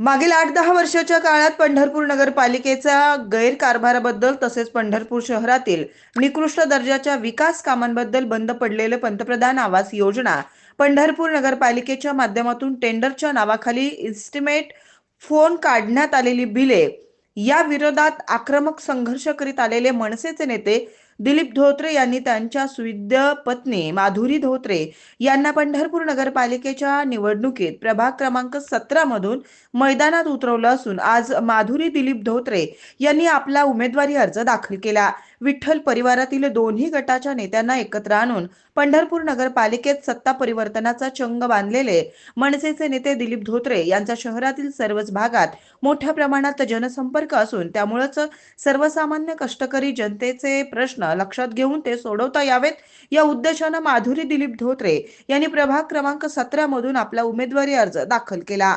मागील आठ दहा वर्षाच्या काळात पंढरपूर नगरपालिकेचा गैरकारभाराबद्दल तसेच पंढरपूर शहरातील निकृष्ट दर्जाच्या विकास कामांबद्दल बंद पडलेले पंतप्रधान आवास योजना पंढरपूर नगरपालिकेच्या माध्यमातून टेंडरच्या नावाखाली इस्टिमेट फोन काढण्यात आलेली बिले या विरोधात आक्रमक संघर्ष करीत आलेले मनसेचे नेते दिलीप धोत्रे यांनी त्यांच्या सुविद्य पत्नी माधुरी धोत्रे यांना पंढरपूर नगरपालिकेच्या निवडणुकीत प्रभाग क्रमांक सतरा मधून मैदानात उतरवलं असून आज माधुरी दिलीप धोत्रे यांनी आपला उमेदवारी अर्ज दाखल केला. विठ्ठल परिवारातील दोन्ही गटाच्या नेत्यांना एकत्र आणून पंढरपूर नगरपालिकेत सत्ता परिवर्तनाचा चंग बांधलेले मनसेचे नेते दिलीप धोत्रे यांचा शहरातील सर्वच भागात मोठ्या प्रमाणात जनसंपर्क असून त्यामुळेच सर्वसामान्य कष्टकरी जनतेचे प्रश्न लक्षात घेऊन ते सोडवता यावेत. या उद्देशानं माधुरी दिलीप धोत्रे यांनी प्रभाग क्रमांक सतरा मधून आपला उमेदवारी अर्ज दाखल केला.